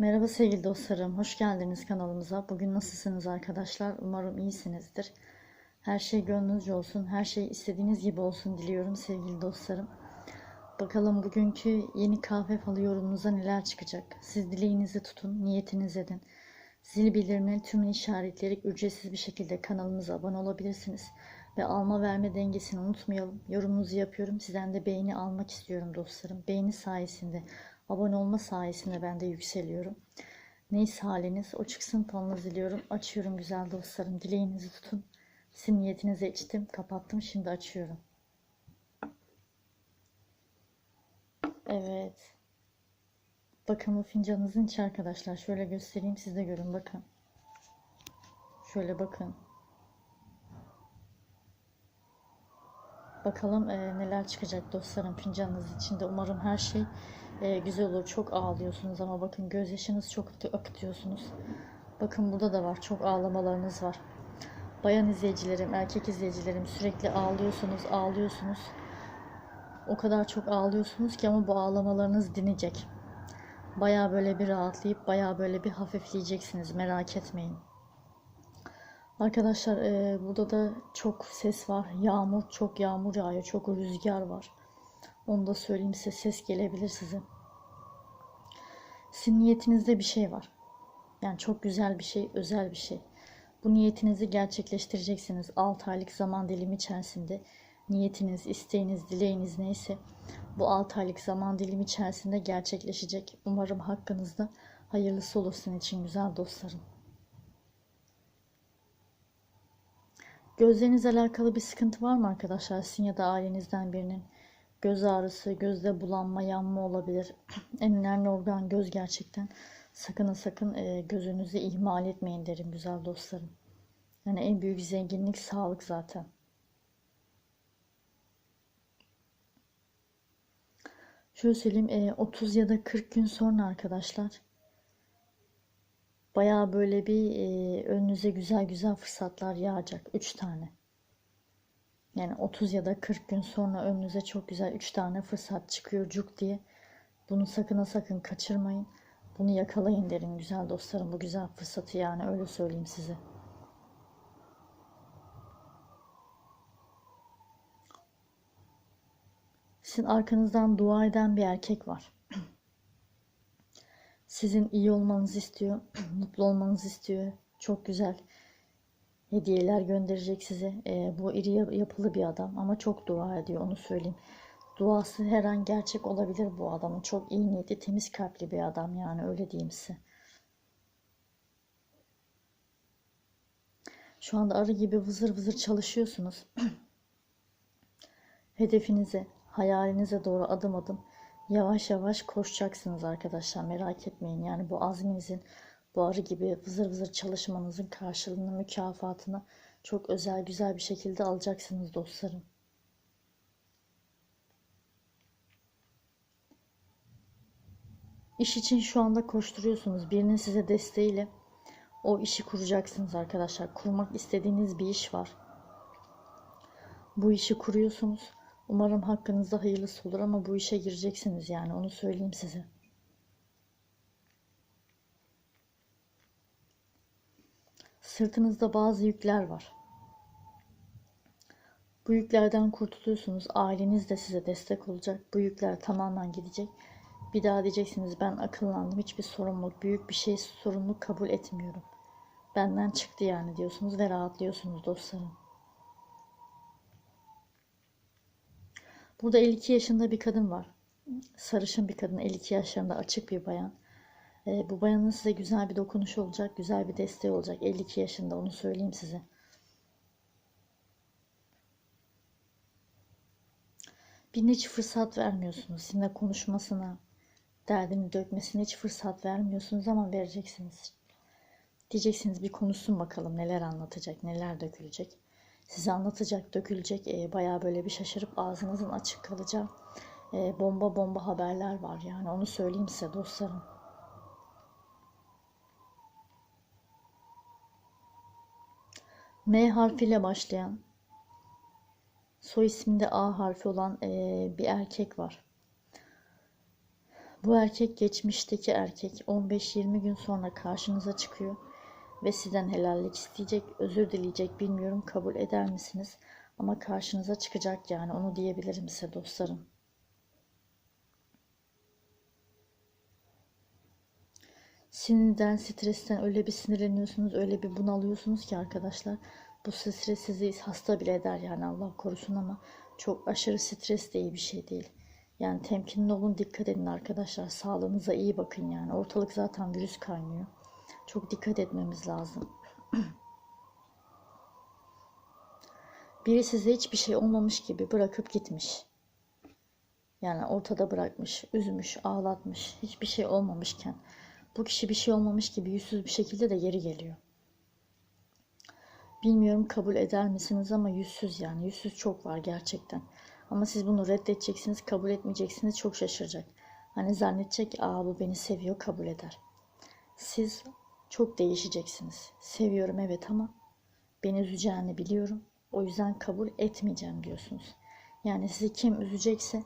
Merhaba sevgili dostlarım, hoş geldiniz kanalımıza. Bugün nasılsınız arkadaşlar? Umarım iyisinizdir. Her şey gönlünüzce olsun, her şey istediğiniz gibi olsun diliyorum sevgili dostlarım. Bakalım bugünkü yeni kahve falı yorumunuza neler çıkacak? Siz dileğinizi tutun, niyetiniz edin. Zil bildirimleri tümünü işaretleyerek ücretsiz bir şekilde kanalımıza abone olabilirsiniz. Ve alma verme dengesini unutmayalım. Yorumunuzu yapıyorum. Sizden de beğeni almak istiyorum dostlarım. Beğeni sayesinde Abone olma sayesinde ben de yükseliyorum. Neyse haliniz o çıksın falınız diliyorum. Açıyorum güzel dostlarım. Dileğinizi tutun. Sizin niyetinize içtim. Kapattım. Şimdi açıyorum. Evet. Bakın bu fincanınızın içi arkadaşlar. Şöyle göstereyim siz de görün bakın. Şöyle bakın. Bakalım e, neler çıkacak dostlarım fincanınız içinde. Umarım her şey e, güzel olur. Çok ağlıyorsunuz ama bakın gözyaşınız çok akıtıyorsunuz. Bakın burada da var. Çok ağlamalarınız var. Bayan izleyicilerim, erkek izleyicilerim sürekli ağlıyorsunuz, ağlıyorsunuz. O kadar çok ağlıyorsunuz ki ama bu ağlamalarınız dinecek. Baya böyle bir rahatlayıp baya böyle bir hafifleyeceksiniz. Merak etmeyin. Arkadaşlar e, burada da çok ses var. Yağmur, çok yağmur yağıyor. Çok rüzgar var. Onu da söyleyeyim size ses gelebilir size. Sizin niyetinizde bir şey var. Yani çok güzel bir şey, özel bir şey. Bu niyetinizi gerçekleştireceksiniz. 6 aylık zaman dilimi içerisinde niyetiniz, isteğiniz, dileğiniz neyse bu 6 aylık zaman dilimi içerisinde gerçekleşecek. Umarım hakkınızda hayırlısı olur sizin için güzel dostlarım. Gözlerinizle alakalı bir sıkıntı var mı arkadaşlar? Sizin ya da ailenizden birinin göz ağrısı, gözde bulanma, yanma olabilir. en önemli organ göz gerçekten. Sakın sakın e, gözünüzü ihmal etmeyin derim güzel dostlarım. Yani en büyük zenginlik sağlık zaten. Şöyle söyleyeyim e, 30 ya da 40 gün sonra arkadaşlar baya böyle bir e, önünüze güzel güzel fırsatlar yağacak. 3 tane. Yani 30 ya da 40 gün sonra önünüze çok güzel 3 tane fırsat çıkıyor cuk diye. Bunu sakın sakın kaçırmayın. Bunu yakalayın derim güzel dostlarım. Bu güzel fırsatı yani öyle söyleyeyim size. Sizin arkanızdan dua eden bir erkek var. Sizin iyi olmanızı istiyor, mutlu olmanızı istiyor. Çok güzel hediyeler gönderecek size. E, bu iri yapılı bir adam ama çok dua ediyor onu söyleyeyim. Duası her an gerçek olabilir bu adamın. Çok iyi niyetli, temiz kalpli bir adam yani öyle diyeyim size. Şu anda arı gibi vızır vızır çalışıyorsunuz. Hedefinize, hayalinize doğru adım adım yavaş yavaş koşacaksınız arkadaşlar. Merak etmeyin. Yani bu azminizin bu gibi vızır vızır çalışmanızın karşılığını, mükafatını çok özel güzel bir şekilde alacaksınız dostlarım. İş için şu anda koşturuyorsunuz. Birinin size desteğiyle o işi kuracaksınız arkadaşlar. Kurmak istediğiniz bir iş var. Bu işi kuruyorsunuz. Umarım hakkınızda hayırlısı olur ama bu işe gireceksiniz yani onu söyleyeyim size. Sırtınızda bazı yükler var. Bu yüklerden kurtuluyorsunuz. Aileniz de size destek olacak. Bu yükler tamamen gidecek. Bir daha diyeceksiniz ben akıllandım. Hiçbir sorumluluk, büyük bir şey sorumluluk kabul etmiyorum. Benden çıktı yani diyorsunuz ve rahatlıyorsunuz dostlarım. Burada 52 yaşında bir kadın var. Sarışın bir kadın, 52 yaşlarında açık bir bayan. E, bu bayanın size güzel bir dokunuşu olacak, güzel bir desteği olacak. 52 yaşında onu söyleyeyim size. Birine hiç fırsat vermiyorsunuz. Sizinle konuşmasına, derdini dökmesine hiç fırsat vermiyorsunuz ama vereceksiniz. Diyeceksiniz bir konuşsun bakalım neler anlatacak, neler dökülecek. Size anlatacak, dökülecek. E, bayağı böyle bir şaşırıp ağzınızın açık kalacağı e, bomba bomba haberler var. Yani onu söyleyeyim size dostlarım. M harfiyle başlayan, soy isminde A harfi olan e, bir erkek var. Bu erkek geçmişteki erkek 15-20 gün sonra karşınıza çıkıyor ve sizden helallik isteyecek, özür dileyecek bilmiyorum kabul eder misiniz? Ama karşınıza çıkacak yani onu diyebilirim size dostlarım. Sinirden, stresten öyle bir sinirleniyorsunuz, öyle bir bunalıyorsunuz ki arkadaşlar. Bu stres sizi hasta bile eder yani Allah korusun ama çok aşırı stres de iyi bir şey değil. Yani temkinli olun, dikkat edin arkadaşlar. Sağlığınıza iyi bakın yani. Ortalık zaten virüs kaynıyor. Çok dikkat etmemiz lazım. Biri size hiçbir şey olmamış gibi bırakıp gitmiş. Yani ortada bırakmış, üzmüş, ağlatmış, hiçbir şey olmamışken bu kişi bir şey olmamış gibi yüzsüz bir şekilde de geri geliyor. Bilmiyorum kabul eder misiniz ama yüzsüz yani. Yüzsüz çok var gerçekten. Ama siz bunu reddedeceksiniz, kabul etmeyeceksiniz çok şaşıracak. Hani zannedecek aa bu beni seviyor kabul eder. Siz çok değişeceksiniz. Seviyorum evet ama beni üzeceğini biliyorum. O yüzden kabul etmeyeceğim diyorsunuz. Yani sizi kim üzecekse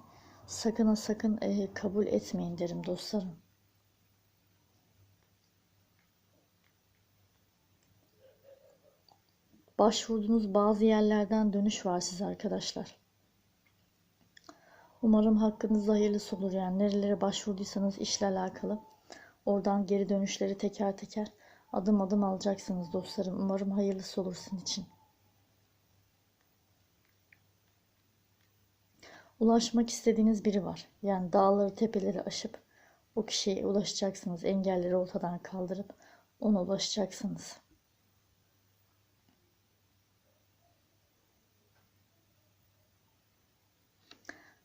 sakın sakın e, kabul etmeyin derim dostlarım. Başvurduğunuz bazı yerlerden dönüş var size arkadaşlar. Umarım hakkınızda hayırlısı olur yani nerelere başvurduysanız işle alakalı. Oradan geri dönüşleri teker teker adım adım alacaksınız dostlarım. Umarım hayırlısı olur sizin için. Ulaşmak istediğiniz biri var. Yani dağları tepeleri aşıp o kişiye ulaşacaksınız. Engelleri ortadan kaldırıp ona ulaşacaksınız.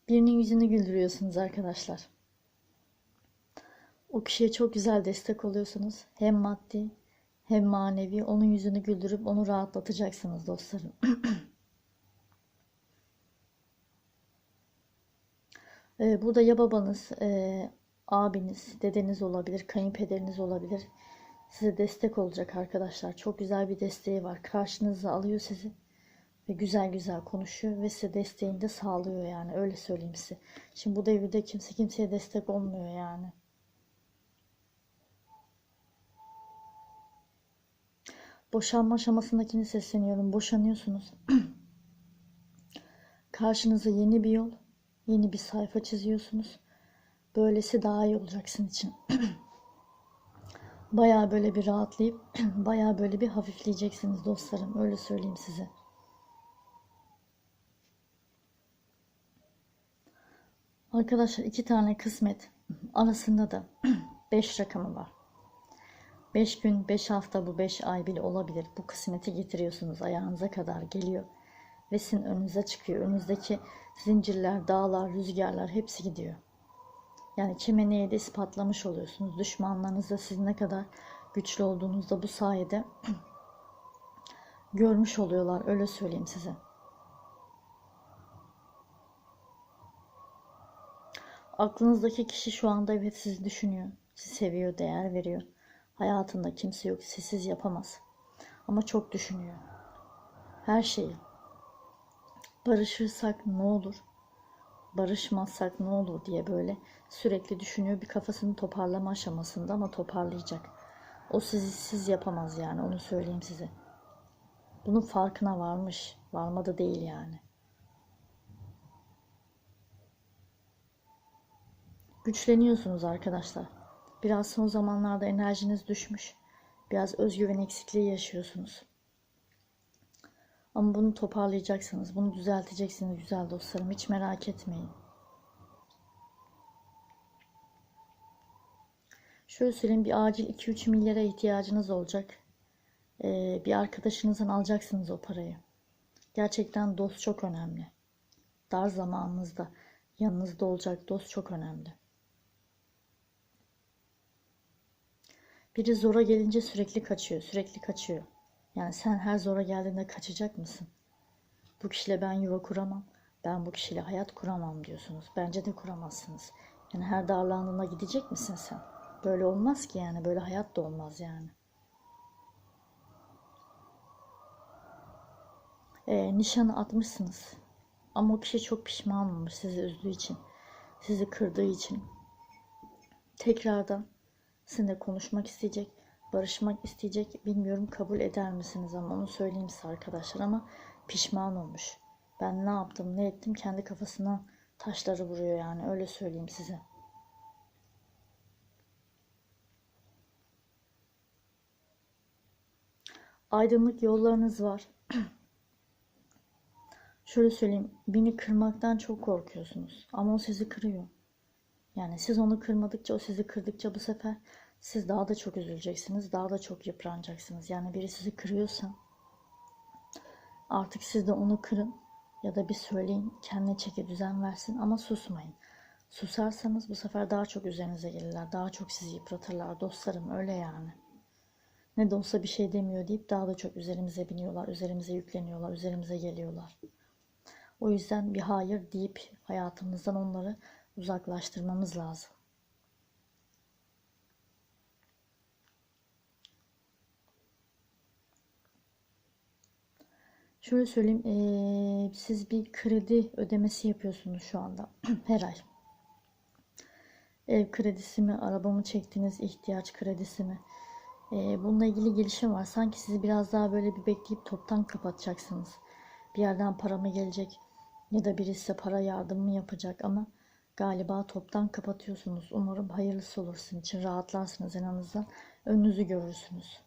Birinin yüzünü güldürüyorsunuz arkadaşlar. O kişiye çok güzel destek oluyorsunuz. Hem maddi hem manevi onun yüzünü güldürüp onu rahatlatacaksınız dostlarım. Ee, burada ya babanız, e, abiniz, dedeniz olabilir, kayınpederiniz olabilir. Size destek olacak arkadaşlar. Çok güzel bir desteği var. Karşınıza alıyor sizi ve güzel güzel konuşuyor ve size desteğini de sağlıyor yani öyle söyleyeyim size. Şimdi bu devirde kimse kimseye destek olmuyor yani. Boşanma aşamasındakini sesleniyorum. Boşanıyorsunuz. Karşınıza yeni bir yol, yeni bir sayfa çiziyorsunuz. Böylesi daha iyi olacak sizin için. Bayağı böyle bir rahatlayıp bayağı böyle bir hafifleyeceksiniz dostlarım. Öyle söyleyeyim size. Arkadaşlar iki tane kısmet arasında da 5 rakamı var. 5 gün, 5 hafta bu 5 ay bile olabilir. Bu kısmeti getiriyorsunuz ayağınıza kadar geliyor. Ve sizin önünüze çıkıyor. Önünüzdeki zincirler, dağlar, rüzgarlar hepsi gidiyor. Yani kime neye de ispatlamış oluyorsunuz. Düşmanlarınız da siz ne kadar güçlü olduğunuzda bu sayede görmüş oluyorlar. Öyle söyleyeyim size. Aklınızdaki kişi şu anda evet sizi düşünüyor. Sizi seviyor, değer veriyor. Hayatında kimse yok, sessiz yapamaz. Ama çok düşünüyor. Her şeyi. Barışırsak ne olur? Barışmazsak ne olur diye böyle sürekli düşünüyor. Bir kafasını toparlama aşamasında ama toparlayacak. O sizi siz yapamaz yani onu söyleyeyim size. Bunun farkına varmış. Varmadı değil yani. Güçleniyorsunuz arkadaşlar. Biraz son zamanlarda enerjiniz düşmüş. Biraz özgüven eksikliği yaşıyorsunuz. Ama bunu toparlayacaksınız. Bunu düzelteceksiniz güzel dostlarım. Hiç merak etmeyin. Şöyle söyleyeyim bir acil 2-3 milyara ihtiyacınız olacak. Ee, bir arkadaşınızdan alacaksınız o parayı. Gerçekten dost çok önemli. Dar zamanınızda yanınızda olacak dost çok önemli. Biri zora gelince sürekli kaçıyor, sürekli kaçıyor. Yani sen her zora geldiğinde kaçacak mısın? Bu kişiyle ben yuva kuramam, ben bu kişiyle hayat kuramam diyorsunuz. Bence de kuramazsınız. Yani her darlandığında gidecek misin sen? Böyle olmaz ki yani, böyle hayat da olmaz yani. Ee, nişanı atmışsınız. Ama o kişi çok pişman olmuş sizi üzdüğü için. Sizi kırdığı için. tekrardan sizinle konuşmak isteyecek, barışmak isteyecek. Bilmiyorum kabul eder misiniz ama onu söyleyeyim size arkadaşlar ama pişman olmuş. Ben ne yaptım, ne ettim kendi kafasına taşları vuruyor yani öyle söyleyeyim size. Aydınlık yollarınız var. Şöyle söyleyeyim, beni kırmaktan çok korkuyorsunuz ama o sizi kırıyor. Yani siz onu kırmadıkça, o sizi kırdıkça bu sefer siz daha da çok üzüleceksiniz, daha da çok yıpranacaksınız. Yani biri sizi kırıyorsa artık siz de onu kırın ya da bir söyleyin, kendine çeki düzen versin ama susmayın. Susarsanız bu sefer daha çok üzerinize gelirler, daha çok sizi yıpratırlar. Dostlarım öyle yani. Ne de olsa bir şey demiyor deyip daha da çok üzerimize biniyorlar, üzerimize yükleniyorlar, üzerimize geliyorlar. O yüzden bir hayır deyip hayatımızdan onları uzaklaştırmamız lazım. Şöyle söyleyeyim, eee, siz bir kredi ödemesi yapıyorsunuz şu anda her ay. Ev kredisi mi, arabamı çektiniz, ihtiyaç kredisi mi? Eee, bununla ilgili gelişim var. Sanki sizi biraz daha böyle bir bekleyip toptan kapatacaksınız. Bir yerden para mı gelecek ya da birisi para yardımı yapacak ama galiba toptan kapatıyorsunuz. Umarım hayırlısı olur sizin için. Rahatlarsınız en azından. Önünüzü görürsünüz.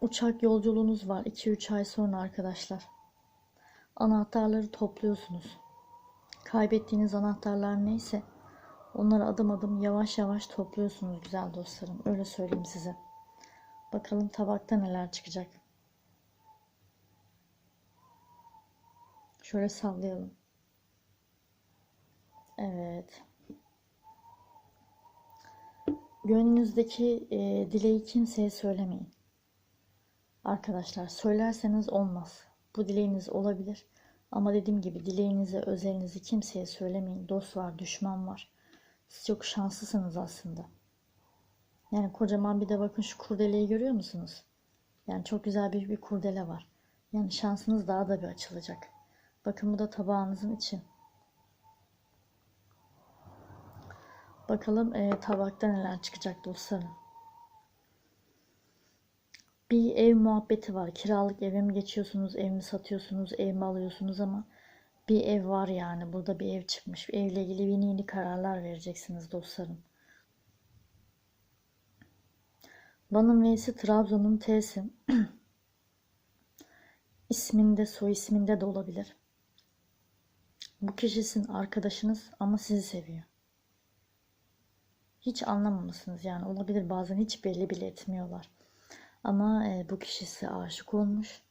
Uçak yolculuğunuz var 2-3 ay sonra arkadaşlar. Anahtarları topluyorsunuz. Kaybettiğiniz anahtarlar neyse onları adım adım yavaş yavaş topluyorsunuz güzel dostlarım. Öyle söyleyeyim size. Bakalım tabakta neler çıkacak. Şöyle sallayalım. Evet. Gönlünüzdeki e, dileği kimseye söylemeyin. Arkadaşlar söylerseniz olmaz. Bu dileğiniz olabilir. Ama dediğim gibi dileğinizi, özelinizi kimseye söylemeyin. Dost var, düşman var. Siz çok şanslısınız aslında. Yani kocaman bir de bakın şu kurdeleyi görüyor musunuz? Yani çok güzel bir, bir kurdele var. Yani şansınız daha da bir açılacak. Bakın bu da tabağınızın içi. Bakalım e, tabakta neler çıkacak dostlarım. Bir ev muhabbeti var. Kiralık eve mi geçiyorsunuz, ev mi satıyorsunuz, ev mi alıyorsunuz ama bir ev var yani. Burada bir ev çıkmış. Evle ilgili yeni yeni kararlar vereceksiniz dostlarım. Van'ın V'si Trabzon'un T'si. İsminde, soy isminde de olabilir. Bu kişisin arkadaşınız ama sizi seviyor. Hiç anlamamışsınız yani olabilir bazen hiç belli bile etmiyorlar. Ama e, bu kişisi aşık olmuş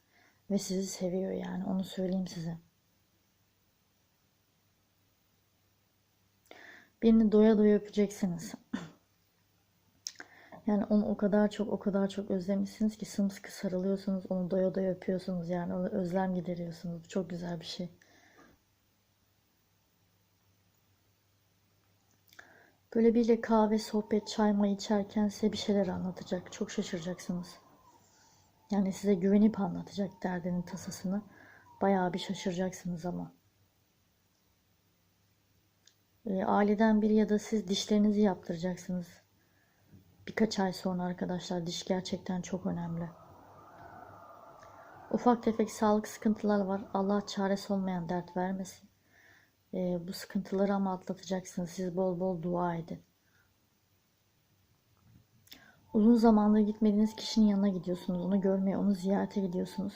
ve sizi seviyor yani onu söyleyeyim size. Birini doya doya öpeceksiniz. Yani onu o kadar çok o kadar çok özlemişsiniz ki sımsıkı sarılıyorsunuz. Onu doya doya öpüyorsunuz yani onu özlem gideriyorsunuz. Bu çok güzel bir şey. Böyle biriyle kahve, sohbet, çay mı içerken size bir şeyler anlatacak. Çok şaşıracaksınız. Yani size güvenip anlatacak derdinin tasasını. Bayağı bir şaşıracaksınız ama. E, aileden biri ya da siz dişlerinizi yaptıracaksınız. Birkaç ay sonra arkadaşlar diş gerçekten çok önemli. Ufak tefek sağlık sıkıntılar var. Allah çaresi olmayan dert vermesin. E, bu sıkıntıları ama atlatacaksınız. Siz bol bol dua edin. Uzun zamandır gitmediğiniz kişinin yanına gidiyorsunuz. Onu görmeye, onu ziyarete gidiyorsunuz.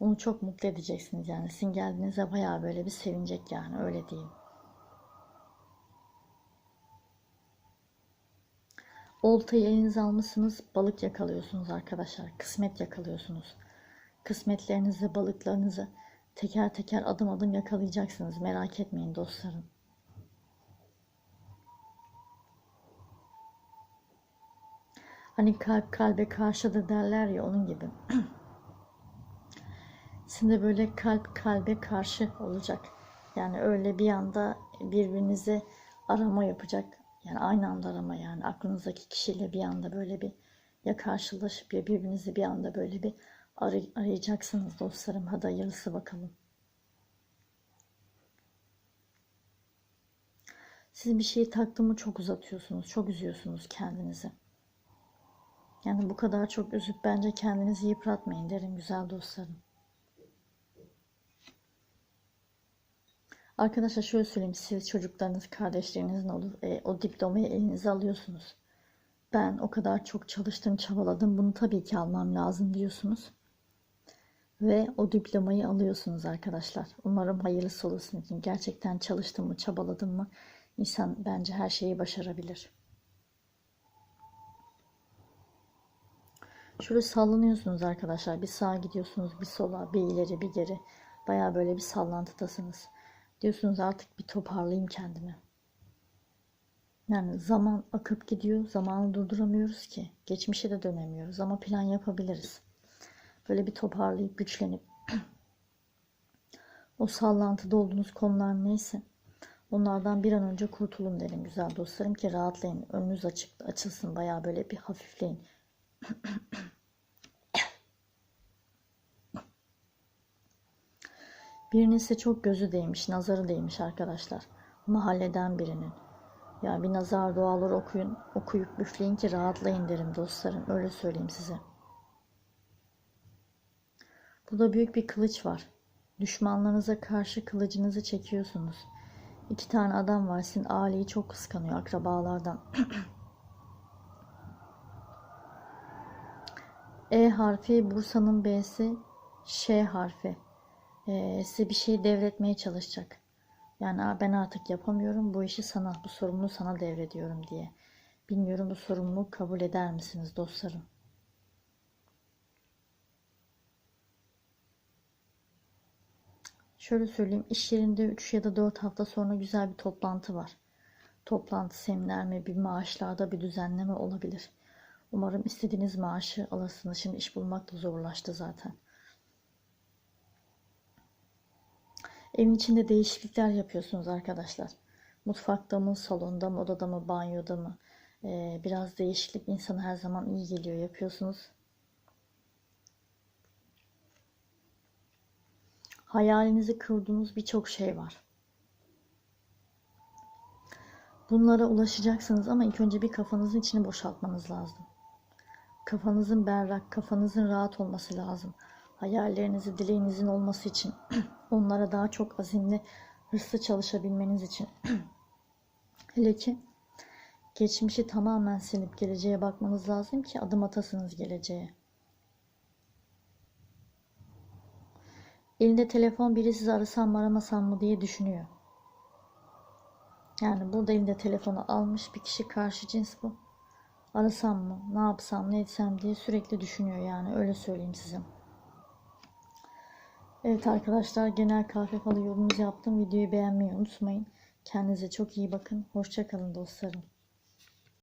Onu çok mutlu edeceksiniz yani. Sizin geldiğinizde bayağı böyle bir sevinecek yani öyle diyeyim. Oltayı elinize almışsınız, balık yakalıyorsunuz arkadaşlar. Kısmet yakalıyorsunuz. Kısmetlerinizi, balıklarınızı teker teker adım adım yakalayacaksınız. Merak etmeyin dostlarım. Hani kalp kalbe karşıdır derler ya onun gibi. Şimdi böyle kalp kalbe karşı olacak. Yani öyle bir anda birbirinize arama yapacak. Yani aynı anda arama yani aklınızdaki kişiyle bir anda böyle bir ya karşılaşıp ya birbirinizi bir anda böyle bir aray- arayacaksınız dostlarım. Hadi hayırlısı bakalım. Siz bir şeyi taktı mı çok uzatıyorsunuz, çok üzüyorsunuz kendinizi. Yani bu kadar çok üzüp bence kendinizi yıpratmayın derim güzel dostlarım. Arkadaşlar şöyle söyleyeyim siz çocuklarınız kardeşleriniz ne olur e, o diplomayı elinize alıyorsunuz. Ben o kadar çok çalıştım çabaladım bunu tabii ki almam lazım diyorsunuz. Ve o diplomayı alıyorsunuz arkadaşlar. Umarım hayırlısı olsun için. Gerçekten çalıştım mı çabaladım mı insan bence her şeyi başarabilir. Şöyle sallanıyorsunuz arkadaşlar. Bir sağa gidiyorsunuz, bir sola, bir ileri, bir geri. Baya böyle bir sallantıdasınız. Diyorsunuz artık bir toparlayayım kendimi. Yani zaman akıp gidiyor. Zamanı durduramıyoruz ki. Geçmişe de dönemiyoruz ama plan yapabiliriz. Böyle bir toparlayıp güçlenip o sallantıda olduğunuz konular neyse onlardan bir an önce kurtulun derim güzel dostlarım ki rahatlayın. Önünüz açık, açılsın baya böyle bir hafifleyin. Birinin size çok gözü değmiş, nazarı değmiş arkadaşlar. Mahalleden birinin. Ya bir nazar dualar okuyun, okuyup üfleyin ki rahatlayın derim dostlarım. Öyle söyleyeyim size. Burada büyük bir kılıç var. Düşmanlarınıza karşı kılıcınızı çekiyorsunuz. İki tane adam var. Sizin aileyi çok kıskanıyor akrabalardan. e harfi Bursa'nın B'si Ş harfi. Ee, size bir şey devretmeye çalışacak. Yani ben artık yapamıyorum bu işi sana, bu sorumluluğu sana devrediyorum diye. Bilmiyorum bu sorumluluğu kabul eder misiniz dostlarım? Şöyle söyleyeyim iş yerinde 3 ya da 4 hafta sonra güzel bir toplantı var. Toplantı, seminer mi, bir maaşlarda bir düzenleme olabilir. Umarım istediğiniz maaşı alırsınız. Şimdi iş bulmak da zorlaştı zaten. Evin içinde değişiklikler yapıyorsunuz arkadaşlar. Mutfakta mı, salonda mı, odada mı, banyoda mı? Ee, biraz değişiklik insana her zaman iyi geliyor. Yapıyorsunuz. Hayalinizi kurduğunuz birçok şey var. Bunlara ulaşacaksınız ama ilk önce bir kafanızın içini boşaltmanız lazım. Kafanızın berrak, kafanızın rahat olması lazım. Hayallerinizi, dileğinizin olması için, onlara daha çok azimli, hırslı çalışabilmeniz için. Hele ki geçmişi tamamen silip geleceğe bakmanız lazım ki adım atasınız geleceğe. Elinde telefon biri sizi arasam mı aramasam mı diye düşünüyor. Yani burada elinde telefonu almış bir kişi karşı cins bu. Arasam mı, ne yapsam, ne etsem diye sürekli düşünüyor yani öyle söyleyeyim size. Evet arkadaşlar genel kahve falı yorumunuzu yaptım. Videoyu beğenmeyi unutmayın. Kendinize çok iyi bakın. Hoşçakalın dostlarım.